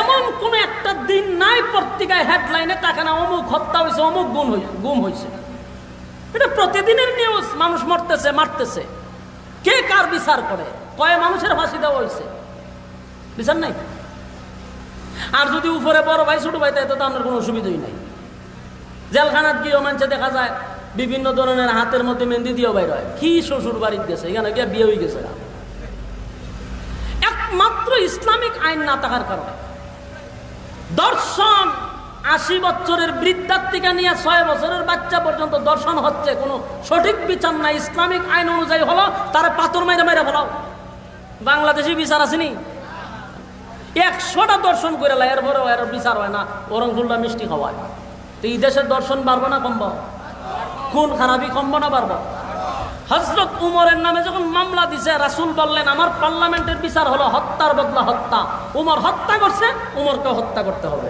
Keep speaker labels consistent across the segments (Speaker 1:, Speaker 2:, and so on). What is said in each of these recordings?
Speaker 1: এমন কোন একটা দিন নাই পত্রিকায় হেডলাইনে তাকে না অমুক হত্যা হয়েছে, অমুক গুম হয়েছে গুম হয়েছে এটা প্রতিদিনের নিউজ মানুষ মরতেছে, মারতেছে। কে কার বিচার করে? কয়ে মানুষের ফাঁসি দেওয়া হয়েছে বিচার নাই? আর যদি উপরে বড় ভাই, ছোট ভাই তাই তো আপনার কোনো অসুবিধাই নাই। জেলখানাত গিয়েও মানুষে দেখা যায় বিভিন্ন ধরনের হাতের মধ্যে মেহেন্দি দিয়েও বাইর হয়। কি শ্বশুর বাড়িতে গেছে? এখানে গিয়ে বিয়ে হয়ে গেছে। গা। ইসলামিক আইন না থাকার কারণে। দর্শন আশি বছরের বৃদ্ধার থেকে নিয়ে ছয় বছরের বাচ্চা পর্যন্ত দর্শন হচ্ছে, কোনো সঠিক বিচার নাই। ইসলামিক আইন অনুযায়ী হলো, তারা পাথর মাইরে মাইরে ফেলাও। বাংলাদেশি বিচার আসেনি একশোটা দর্শন করে লাই এরপরে এর বিচার হয় না ওরং ফুলটা মিষ্টি খাওয়ায়। তো এই দেশের দর্শন বাড়বো না কমব? কোন খারাপি কমব না বাড়বো? হজরত উমরের নামে যখন মামলা দিছে, রাসুল বললেন, আমার পার্লামেন্টের বিচার হলো হত্যার বদলা হত্যা। উমর হত্যা করছে উমরকে হত্যা করতে হবে।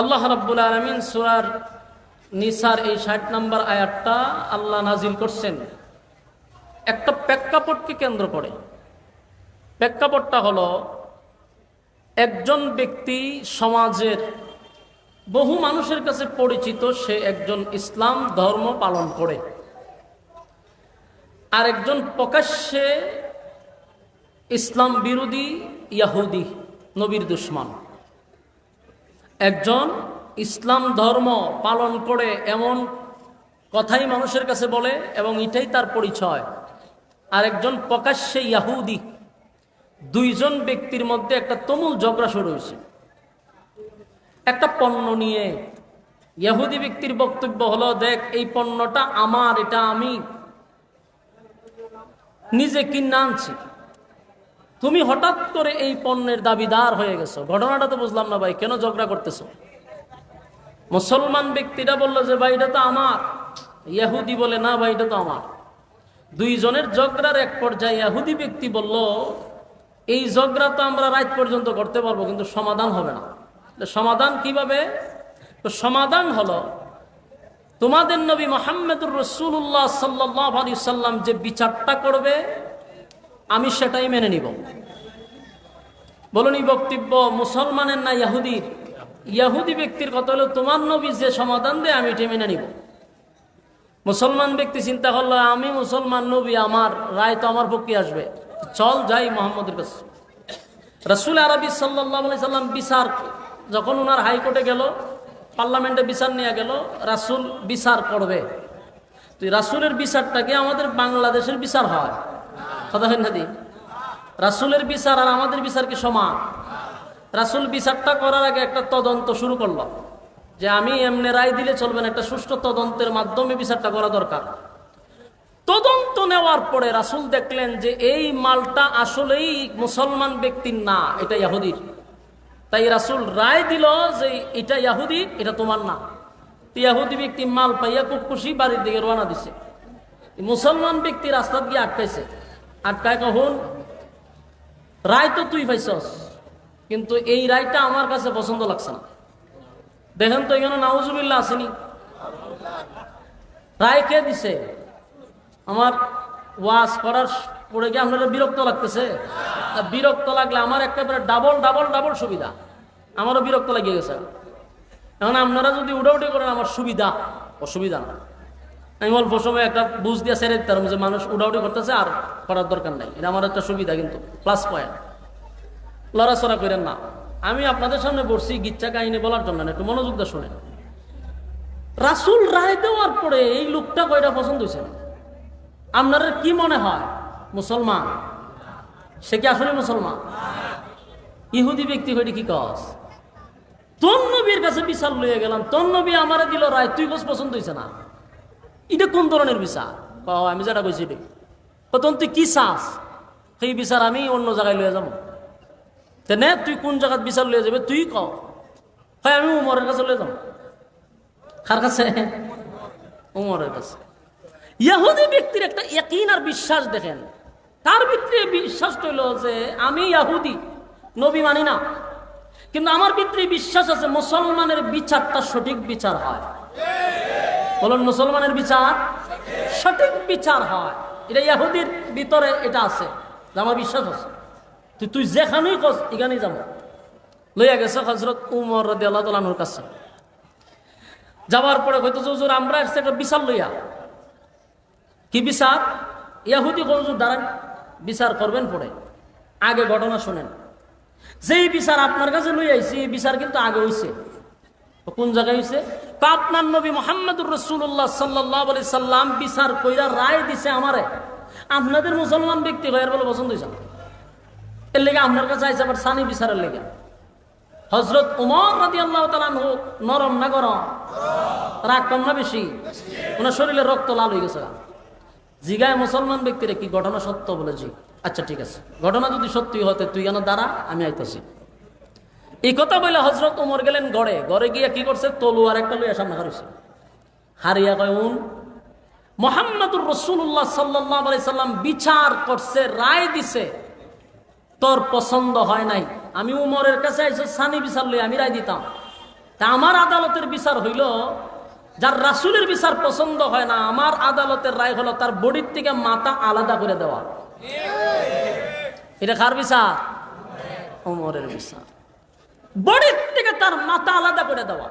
Speaker 1: আল্লাহ রাব্বুল আলমিন সুরার নিসার এই ষাট নম্বর আয়াতটা আল্লাহ নাজিল করছেন। একটা প্রেক্ষাপটকে কেন্দ্র করে। প্রেক্ষাপটটা হলো, একজন ব্যক্তি সমাজের বহু মানুষের কাছে পরিচিত সে একজন ইসলাম ধর্ম পালন করে। আর একজন প্রকাশ্যে ইসলাম বিরোধী ইয়াহুদি, নবীর দুশ্মন। একজন ইসলাম ধর্ম পালন করে এমন কথাই মানুষের কাছে বলে এবং এটাই তার পরিচয়। আর একজন প্রকাশ্যে ইয়াহুদি, দুইজন ব্যক্তির মধ্যে একটা তুমুল ঝগড়া শুরু হয়েছে। একটা পণ্য নিয়ে। ইয়াহুদি ব্যক্তির বক্তব্য হলো, দেখ, এই পণ্যটা আমার, এটা আমি। নিজে কিনে আনছি। তুমি হঠাৎ করে এই পণ্যের দাবিদার হয়ে গেছো। ঘটনাটা তো বুঝলাম না ভাই, কেন ঝগড়া করতেছো? মুসলমান ব্যক্তিটা বলল যে, ভাই, এটা তো আমার। ইয়াহুদি বলে, না ভাই, এটা তো আমার। দুইজনের ঝগড়ার এক পর্যায়ে ইয়াহুদি ব্যক্তি বলল, এই ঝগড়া তো আমরা রাত পর্যন্ত করতে পারব, কিন্তু সমাধান হবে না। সমাধান কীভাবে? সমাধান হলো, তোমাদের নবী মোহাম্মদুর রসুল্লাহ সাল্লাহ আলী সাল্লাম যে বিচারটা করবে, আমি সেটাই মেনে নিব। বলুন বক্তব্য মুসলমানের না ইয়াহুদির? ইয়াহুদি ব্যক্তির কথা হলো, তোমার নবী যে সমাধান দেয়, আমি এটা মেনে নিব। মুসলমান ব্যক্তি চিন্তা করল, আমি মুসলমান নবী, আমার রায় তো আমার পক্ষে আসবে। চল যাই মোহাম্মদের কাছে রসুল আরবি সাল্লাহ সাল্লাম বিচার যখন ওনার হাইকোর্টে গেল, পার্লামেন্টে বিচার নিয়ে গেল, রাসুল বিচার করবে। তো রাসুলের বিচারটাকে আমাদের বাংলাদেশের বিচার হয়? কথা হয় না দি? রাসুলের বিচার আর আমাদের বিচার কি সমান? রাসুল বিচারটা করার আগে একটা তদন্ত শুরু করল। যে আমি এমনি রায় দিলে চলবে না, একটা সুষ্ঠু তদন্তের মাধ্যমে বিচারটা করা দরকার। তদন্ত নেওয়ার পরে রাসুল দেখলেন যে এই মালটা আসলেই মুসলমান ব্যক্তির না, এটা ইয়াহুদির। তাই রাসুল রায় দিল যে এটা ইয়াহুদি, এটা তোমার না। ইয়াহুদি ব্যক্তি মাল পাইয়া খুব খুশি বাড়ির দিকে রওনা দিছে। মুসলমান ব্যক্তি রাস্তাত গিয়ে আটকাইছে। আটকায় কখন? রায় তো তুই পাইছস, কিন্তু এই রায়টা আমার কাছে পছন্দ লাগছে না। দেখেন তো এখানে নাউজুবিল্লা আসেনি। রায় কে দিছে? আমার ওয়াজ করার পরে গিয়ে আপনারা বিরক্ত লাগতেছে? বিরক্ত লাগলে আমার একেবারে ডাবল ডাবল ডাবল সুবিধা। আমারও বিরক্ত লাগিয়ে গেছে। এখন আপনারা যদি উঠাউটি করেন, আমার সুবিধা। অসুবিধা না। আমি অল্প সময় একটা বুঝ দিয়ে সেরে দিতে পারব যে মানুষ উঠাউটি করতেছে আর করার দরকার নাই। এটা আমার একটা সুবিধা কিন্তু প্লাস পয়েন্ট লড়াচড়া করেন না। আমি আপনাদের সামনে বসছি গিচ্ছা কাহিনী বলার জন্য, একটু মনোযোগ দিয়ে শোনেন। রাসুল রায় দেওয়ার পরে এই লোকটা কয়টা পছন্দ হয়েছে? আপনার কি মনে হয়? মুসলমান। সে কি আসলে মুসলমান? ইহুদি ব্যক্তি হইলে কি কস? তোর নবীর কাছে বিচার লইয়া গেলাম তোর নবী আমারে দিল রায় তুই কস পছন্দ হয়েছে না? এটা কোন ধরনের বিচার? আমি যেটা কইছি এটাই। ও, তখন তুই কি চাস? সেই বিচার আমি অন্য জায়গায় লইয়া যাব। তেনে তুই কোন জায়গাত বিচার লইয়া যাবে তুই ক হয় আমি উমরের কাছে লইয়া যাব। কার কাছে? উমরের কাছে। ইয়াহুদি ব্যক্তির একটা একইন আর বিশ্বাস দেখেন। তার ভিতরে বিশ্বাস হইল যে আমি ইয়াহুদি, নবী মানি না। কিন্তু আমার ভিতরে বিশ্বাস আছে মুসলমানের বিচারটা সঠিক বিচার হয়। বলুন, মুসলমানের বিচার সঠিক বিচার হয়। এটা ইয়াহুদির ভিতরে এটা আছে আমার বিশ্বাস আছে। তুই যেখানেই কস, এখানেই যাব। লইয়া গেছে হজরত উমর রদি আল্লাহ তালানোর কাছে। যাওয়ার পরে হয়তো হুজুর আমরা এসছি একটা বিচার লইয়া। কি বিচার? ইয়াহুদি হুজুর দাঁড়ান বিচার করবেন পরে। আগে ঘটনা শোনেন। যেই বিচার আপনার কাছে লই আইছি, এই বিচার কিন্তু আগে হইছে। কোন জায়গায় হইছে? তা আপনার নবী মোহাম্মদুর রসুল্লাহ সাল্লাহ আলি সাল্লাম বিচার কইরা রায় দিছে আমারে। আপনাদের মুসলমান ব্যক্তি ভাইয়ের বলে পছন্দ হয়েছে এর লেগে আপনার কাছে আইসে আবার সানি বিচারের লেগে। হজরত উমর রাজি আল্লাহ তালানহু নরম না গরম? রাগ কম না বেশি? ওনার শরীরে রক্ত লাল হয়ে গেছে জিগায় মুসলমান ব্যক্তিরা কি ঘটনা সত্য বলেছি আচ্ছা ঠিক আছে। ঘটনা যদি সত্যি হতে তুই কেন দাঁড়া? আমি আইতেছি। এই কথা বলে হজরত উমর গেলেন গড়ে। গড়ে গিয়ে কি করছে? তলুয়ার একটা লইয়া সামনে হারিয়েছে হারিয়া কয়, উন, মোহাম্মদুর রসুল্লাহ সাল্লাহ সাল্লাম বিচার করছে, রায় দিছে। তোর পছন্দ হয় নাই। আমি উমরের কাছে আইসে সানি বিচার লই আমি রায় দিতাম। তা আমার আদালতের বিচার হইল যার রাসুলের বিচার পছন্দ হয় না, আমার আদালতের রায় হলো তার বডির থেকে মাথা আলাদা করে দেওয়া। এটা কার বিচার? উমরের বিচার। বডির থেকে তার মাথা আলাদা করে দেওয়া।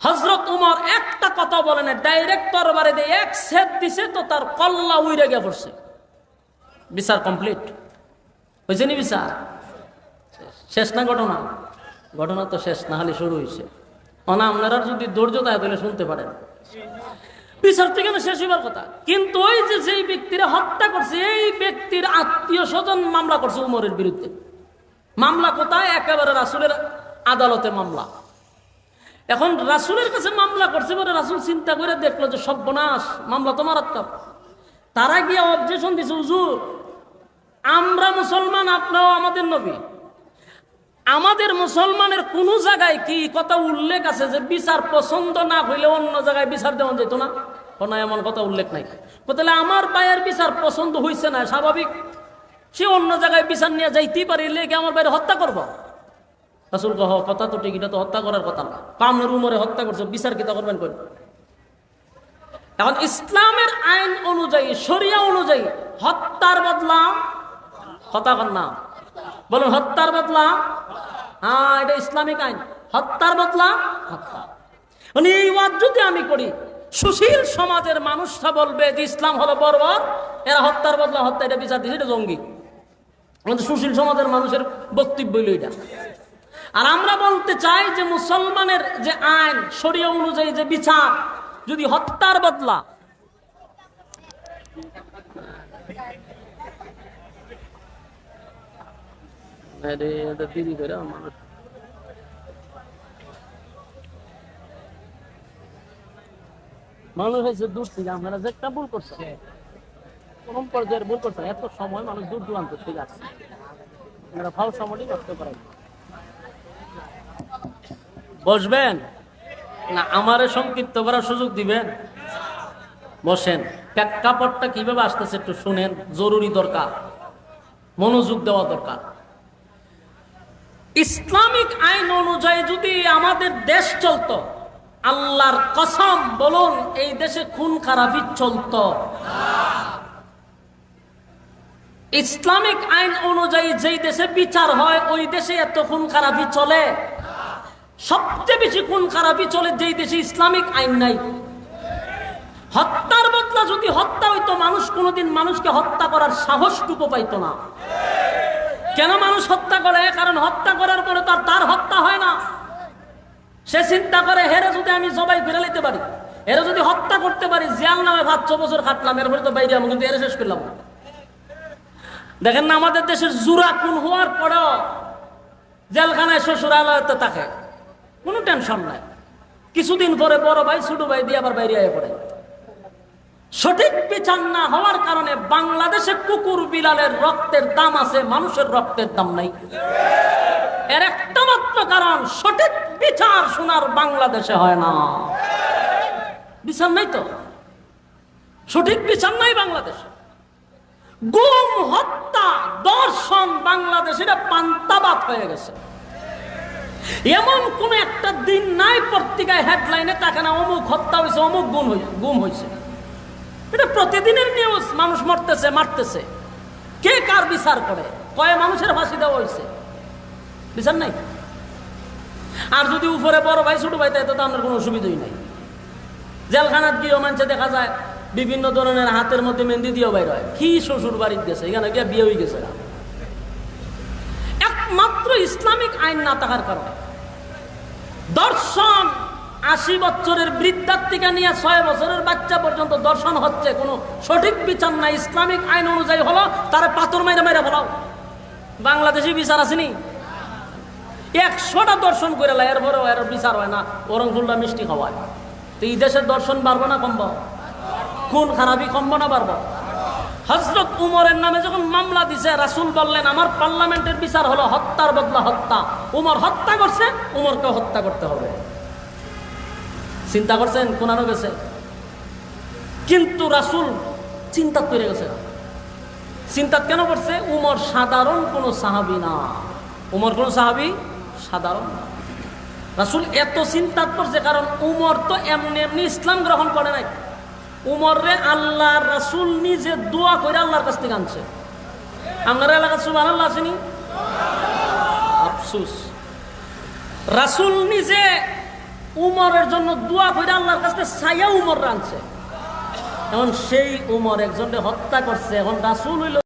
Speaker 1: হজরত উমর একটা কথা বলে না, ডাইরেক্ট তরবারে দিয়ে এক সেট দিছে তো তার কল্লা উইরে গিয়ে পড়ছে। বিচার কমপ্লিট। হয়েছে নি বিচার? শেষ না ঘটনা? ঘটনা তো শেষ, না হলে শুরু হয়েছে অনা আপনারা যদি ধৈর্য দেয় তাহলে শুনতে পারেন। বিচার থেকে শেষ হইবার কথা। কিন্তু ওই যে যেই ব্যক্তিরা হত্যা করছে, এই ব্যক্তির আত্মীয় স্বজন মামলা করছে উমরের বিরুদ্ধে। মামলা কোথায়? একেবারে রাসুলের আদালতে মামলা। এখন রাসুলের কাছে মামলা করছে বলে রাসুল চিন্তা করে দেখল যে সর্বনাশ, মামলা তো মারাত্মক। তারা গিয়ে অবজেশন দিছে, হুজুর, আমরা মুসলমান আপনাও আমাদের নবী। আমাদের মুসলমানের কোন জায়গায় কি কথা উল্লেখ আছে যে বিচার পছন্দ না হইলে অন্য জায়গায় বিচার দেওয়া যেত না? কোনো এমন কথা উল্লেখ নাই। তাহলে আমার পায়ের বিচার পছন্দ হইছে না, স্বাভাবিক? সে অন্য জায়গায় বিচার নিয়ে যাইতেই পারে লেগে আমার বাইরে হত্যা করব? রাসুল কহ, কথা তো ঠিক, এটা তো হত্যা করার কথা না। কামনের উমরে হত্যা করছ, বিচার কিতা করবেন কই? এখন ইসলামের আইন অনুযায়ী, শরিয়া অনুযায়ী হত্যার বদলা কর না। বলুন, হত্যার বদলা? হ্যাঁ এটা ইসলামিক আইন। হত্যার বদলা? হত্যা। মানে এই ওয়াদ যদি আমি করি, সুশীল সমাজের মানুষরা বলবে যে ইসলাম হলো বর্বর এরা হত্যার বদলা, হত্যা, এটা বিচার দিচ্ছে এটা জঙ্গি। আমাদের সুশীল সমাজের মানুষের বক্তব্য হইল এটা। আর আমরা বলতে চাই যে মুসলমানের যে আইন, শরীয় অনুযায়ী যে বিচার, যদি হত্যার বদলা দিদি করে মানুষ মানুষ হয়েছে দূর থেকে, আপনারা যে একটা ভুল করছে, কোন পর্যায়ের ভুল করছে, এত সময় মানুষ দূর দূরান্ত সময়ই নষ্ট করেন। বসবেন? না, আমারে সংক্ষিপ্ত করার সুযোগ দিবেন? বসেন। প্রেক্ষাপটটা কীভাবে আসতেছে একটু শুনেন, জরুরি দরকার। মনোযোগ দেওয়া দরকার। ইসলামিক আইন অনুযায়ী যদি আমাদের দেশ চলতো, আল্লাহর কসম বলুন, এই দেশে খুন খারাপি চলতো। ইসলামিক আইন অনুযায়ী যেই দেশে বিচার হয়, ওই দেশে এত খুন খারাপি চলে। সবচেয়ে বেশি খুন খারাপি চলে যেই দেশে ইসলামিক আইন নাই। হত্যার বদলা যদি হত্যা হইতো, মানুষ কোনোদিন মানুষকে হত্যা করার সাহস সাহসটুকু পাইতো না। কেন মানুষ হত্যা করে? কারণ হত্যা করার পরে তার তার হত্যা হয় না। সে চিন্তা করে, হেরে যদি আমি সবাই ফিরে নিতে পারি এরা যদি হত্যা করতে পারি জিয়াল নামে ভাত ছ বছর খাটলাম এরপরে তো বাইরে আমি কিন্তু এরে শেষ করলাম দেখেন না, আমাদের দেশের জুরা খুন হওয়ার পরেও জেলখানায় শ্বশুর শ্বশুরালয়তে থাকে। কোনো টেনশন নাই। কিছুদিন পরে বড় ভাই, ছোট ভাই দিয়ে আবার বাইরে আয় পড়ে। সঠিক বিচার না হওয়ার কারণে বাংলাদেশে কুকুর বিলালের রক্তের দাম আছে, মানুষের রক্তের দাম নাই। এর একটা মাত্র কারণ, সঠিক বিচার শোনার বাংলাদেশে হয় না। বিচার নাই তো? সঠিক বিচার নাই বাংলাদেশে? গুম, হত্যা, দর্শন বাংলাদেশের পান্তাবাদ হয়ে গেছে। এমন কোন একটা দিন নাই পত্রিকায় হেডলাইনে তাকে না অমুক হত্যা হয়েছে, অমুক গুম হয়েছে গুম হয়েছে এটা প্রতিদিনের নিউজ মানুষ মরতেছে, মারতেছে। কে কার বিচার করে? কয়ে মানুষের ফাঁসি দেওয়া হয়েছে? বিচার নাই? আর যদি উপরে বড় ভাই, ছোট ভাই, তাই তো আপনার কোনো অসুবিধাই নাই। জেলখানাত গিয়েও মানুষে দেখা যায়, বিভিন্ন ধরনের হাতের মধ্যে মেহেন্দি দিয়েও বাইর হয়। কি শ্বশুর বাড়ির গেছে এখানে গিয়ে বিয়ে হয়ে গেছে একমাত্র ইসলামিক আইন না থাকার কারণে দর্শন আশি বছরের বৃদ্ধার থেকে নিয়ে ছয় বছরের বাচ্চা পর্যন্ত দর্শন হচ্ছে, কোনো সঠিক বিচার নাই। ইসলামিক আইন অনুযায়ী হলো, তারা পাথর মাইরা মাইরা ফেলাও। বাংলাদেশি বিচার আসেনি। একশোটা দর্শন করে লাই, এরপরেও এর বিচার হয় না। ওরং ফুলটা মিষ্টি খাওয়ায়। তো এই দেশের দর্শন বাড়বো না, কমবো? খুন খারাপি কমবো না, বাড়বো? হজরত উমরের নামে যখন মামলা দিছে, রাসুল বললেন, আমার পার্লামেন্টের বিচার হলো হত্যার বদলা হত্যা। উমর হত্যা করছে উমরকে হত্যা করতে হবে। চিন্তা করছেন, কোনানো গেছে। কিন্তু রাসুল চিন্তা করে গেছে। চিন্তা কেন করছে? উমর সাধারণ কোনো সাহাবি না। উমর কোন সাহাবি সাধারণ। রাসুল এত চিন্তা করছে, কারণ উমর তো এমনি এমনি ইসলাম গ্রহণ করে নাই। উমর আল্লাহ রাসুল নিজে দোয়া করে আল্লাহর কাছ থেকে আনছে। আপনার এলাকার সুবাহ আল্লাহ আসেনি আফসুস। রাসুল নিজে উমরের জন্য দোয়া করে আল্লাহর কাছে ছায়া উমর রানছে এখন সেই উমর একজনকে হত্যা করছে। এখন রাসুল হইল